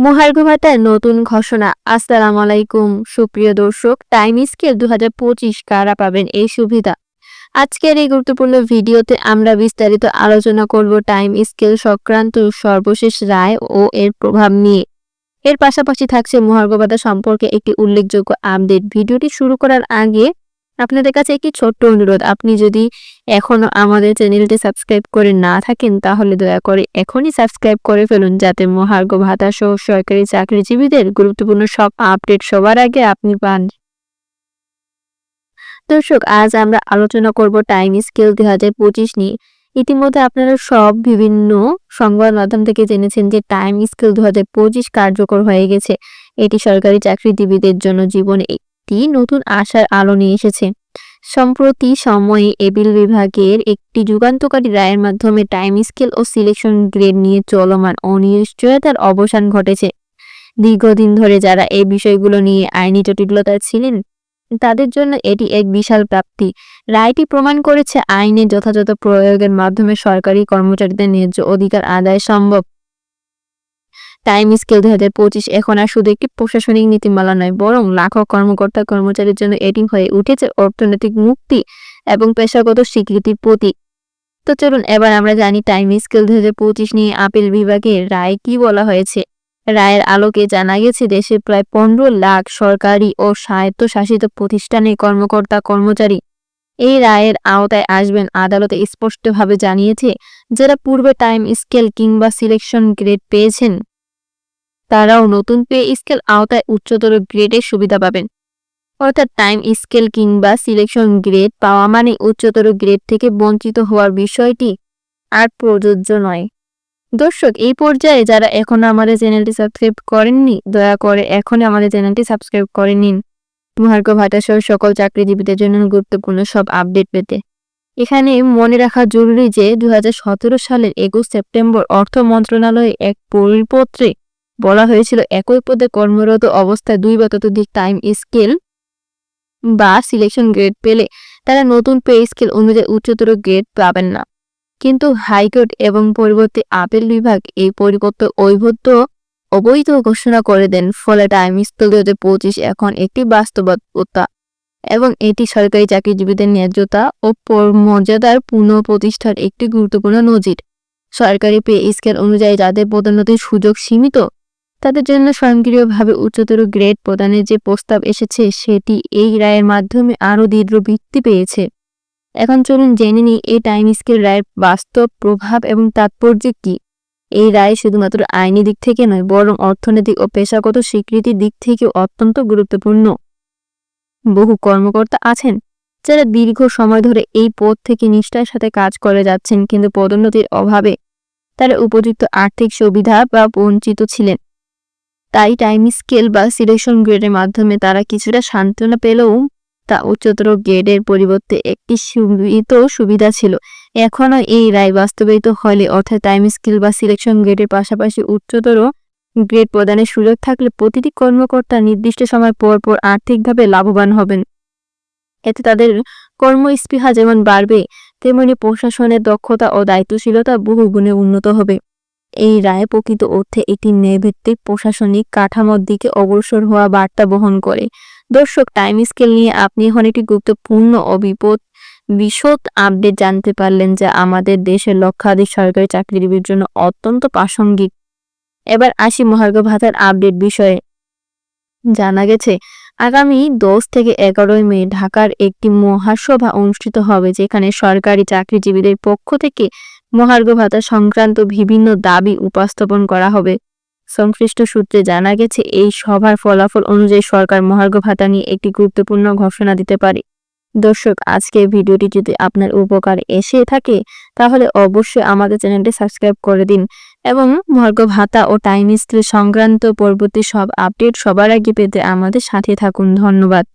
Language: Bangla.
মহার্ঘ ভাতার নতুন ঘোষণা। আসসালাম আলাইকুম। সুপ্রিয় দর্শক, টাইম স্কেল দু হাজার পঁচিশ কারা পাবেন এই সুবিধা? আজকের এই গুরুত্বপূর্ণ ভিডিওতে আমরা বিস্তারিত আলোচনা করব টাইম স্কেল সংক্রান্ত সর্বশেষ রায় ও এর প্রভাব নিয়ে। এর পাশাপাশি থাকছে মহার্ঘ ভাতা সম্পর্কে একটি উল্লেখযোগ্য আপডেট। ভিডিওটি শুরু করার আগে আপনাদের কাছে একটি ছোট্ট অনুরোধ। আপনি যদি এখনও আমাদের চ্যানেলটি সাবস্ক্রাইব করে না থাকেন, তাহলে দয়া করে এখনই সাবস্ক্রাইব করে ফেলুন, যাতে মহার্ঘ ভাতা সহ সরকারি চাকরিজীবীদের গুরুত্বপূর্ণ সব আপডেট সবার আগে আপনি পান। দর্শক, আজ আমরা আলোচনা করব টাইম স্কেল দুই হাজার পঁচিশ নিয়ে। ইতিমধ্যে আপনারা সব বিভিন্ন সংবাদ মাধ্যম থেকে জেনেছেন যে টাইম স্কেল দু হাজার পঁচিশ কার্যকর হয়ে গেছে। এটি সরকারি চাকরিজীবীদের জন্য জীবনে একটি নতুন আশার আলো নিয়ে এসেছে। সম্প্রতি সময়ে এবিল বিভাগের একটি যুগান্তকারী রায়ের মাধ্যমে টাইম স্কেল ও সিলেকশন গ্রেড নিয়ে চলমান অনিশ্চয়তার অবসান ঘটেছে। দীর্ঘদিন ধরে যারা এই বিষয়গুলো নিয়ে আইনি জটিলতায় ছিলেন, তাদের জন্য এটি এক বিশাল প্রাপ্তি। রায়টি প্রমাণ করেছে আইনের যথাযথ প্রয়োগের মাধ্যমে সরকারি কর্মচারীদের ন্যায্য অধিকার আদায় সম্ভব। টাইম স্কেল দুই হাজার পঁচিশ এখন আর শুধু একটি প্রশাসনিক নীতিমালা নয়, বরং লাখো কর্মকর্তা কর্মচারীর জন্য এটি হয়ে উঠেছে অর্থনৈতিক মুক্তি এবং পেশাগত স্বীকৃতির প্রতীক। তো চলুন এবার আমরা জানি টাইম স্কেল দুই হাজার পঁচিশ নিয়ে আপিল বিভাগের রায় কি বলা হয়েছে। রায়ের আলোকে জানা গেছে, দেশে প্রায় পনেরো লাখ সরকারি ও স্বায়ত্তশাসিত প্রতিষ্ঠানের কর্মকর্তা কর্মচারী এই রায়ের আওতায় আসবেন আদালতে স্পষ্টভাবে জানিয়েছে, যারা পূর্বে টাইম স্কেল কিংবা সিলেকশন গ্রেড পেয়েছেন তারাও নতুন পে স্কেল আওতায় উচ্চতর গ্রেডের সুবিধা পাবেন। অর্থাৎ টাইম স্কেল কিংবা সিলেকশন গ্রেড পাওয়া মানে উচ্চতর গ্রেড থেকে বঞ্চিত হওয়ার বিষয়টি আর প্রযোজ্য নয়। দর্শক, এই পর্যায়ে যারা এখনও আমাদের চ্যানেলটি সাবস্ক্রাইব করেননি, দয়া করে এখনই আমাদের চ্যানেলটি সাবস্ক্রাইব করে নিন। মহার্ঘ ভাতা সহ সকল চাকরিজীবীদের জন্য গুরুত্বপূর্ণ সব আপডেট পেতে। এখানে মনে রাখা জরুরি যে দু হাজার সতেরো সালের একুশ সেপ্টেম্বর অর্থ মন্ত্রণালয়ে এক পরিপত্রে বলা হয়েছিল, একই পদে কর্মরত অবস্থায় দুই বা ততোধিক টাইম স্কেল বা সিলেকশন গ্রেড পেলে তারা নতুন পে স্কেল অনুযায়ী উচ্চতর গ্রেড পাবেন না। কিন্তু হাইকোর্ট এবং পরবর্তী আপিল বিভাগ এই পরিবর্তন অবৈধ অবৈধ ঘোষণা করে দেন, ফলে টাইম স্কেল দু পঁচিশ এখন একটি বাস্তবতা এবং এটি সরকারি চাকরিজীবীদের ন্যায্যতা ও মর্যাদার পুনঃপ্রতিষ্ঠার একটি গুরুত্বপূর্ণ নজির। সরকারি পে স্কেল অনুযায়ী যাদের পদোন্নতির সুযোগ সীমিত তাদের জন্য স্বয়ংক্রিয়ভাবে উচ্চতর গ্রেড প্রদানের যে প্রস্তাব এসেছে, সেটি এই রায়ের মাধ্যমে আরও দৃঢ় ভিত্তি পেয়েছে। এখন চলুন জেনে নিই এই টাইম স্কেল রায়ের বাস্তব প্রভাব এবং তাৎপর্য কি। এই রায় শুধুমাত্র আইনি দিক থেকে নয়, বরং অর্থনৈতিক ও পেশাগত স্বীকৃতির দিক থেকে অত্যন্ত গুরুত্বপূর্ণ। বহু কর্মকর্তা আছেন, যারা দীর্ঘ সময় ধরে এই পদ থেকে নিষ্ঠার সাথে কাজ করে যাচ্ছেন, কিন্তু পদোন্নতির অভাবে তারা উপযুক্ত আর্থিক সুবিধা বা বঞ্চিত ছিলেন। তাই টাইম স্কেল বা সিলেকশন গ্রেডের মাধ্যমে তারা কিছুটা সান্ত্বনা পেলেও তা উচ্চতর গ্রেডের পরিবর্তে একটি সুবিধ সুবিধা ছিল। এখনও এই রায় বাস্তবায়িত হলে অর্থাৎ টাইম স্কেল বা সিলেকশন গ্রেডের পাশাপাশি উচ্চতর গ্রেড প্রদানের সুযোগ থাকলে প্রতিটি কর্মকর্তা নির্দিষ্ট সময় পর পর আর্থিকভাবে লাভবান হবেন। এতে তাদের কর্মস্পৃহা যেমন বাড়বে, তেমনি প্রশাসনের দক্ষতা ও দায়িত্বশীলতা বহু গুণে উন্নত হবে। এই রায় প্রকৃত অর্থে একটি ন্যায়ভিত্তিক প্রশাসনিক কাঠামোর দিকে অগ্রসর হওয়া বার্তা বহন করে। দর্শক, টাইম স্কেল নিয়ে আপনি এখন একটি গুরুত্বপূর্ণ ও বিপদ বিশদ আপডেট জানতে পারলেন যা আমাদের দেশের লক্ষাধিক সরকারি চাকরিজীবীর জন্য অত্যন্ত প্রাসঙ্গিক। এবার আসি মহার্ঘ ভাতার আপডেট বিষয়ে। জানা গেছে, আগামী দশ থেকে এগারোই মে ঢাকার একটি মহাসভা অনুষ্ঠিত হবে, যেখানে সরকারি চাকরিজীবীদের পক্ষ থেকে মহার্ঘ ভাতা সংক্রান্ত বিভিন্ন দাবি উপস্থাপন করা হবে। সংশ্লিষ্ট সূত্রে জানা গেছে, এই সভার ফলাফল অনুযায়ী সরকার মহার্ঘ ভাতা নিয়ে একটি গুরুত্বপূর্ণ ঘোষণা দিতে পারে। দর্শক, আজকে ভিডিওটি যদি আপনার উপকার এসে থাকে, তাহলে অবশ্যই আমাদের চ্যানেলটি সাবস্ক্রাইব করে দিন এবং মহার্ঘ ভাতা ও টাইম স্ত্রী সংক্রান্ত পরবর্তী সব আপডেট সবার আগে পেতে আমাদের সাথে থাকুন। ধন্যবাদ।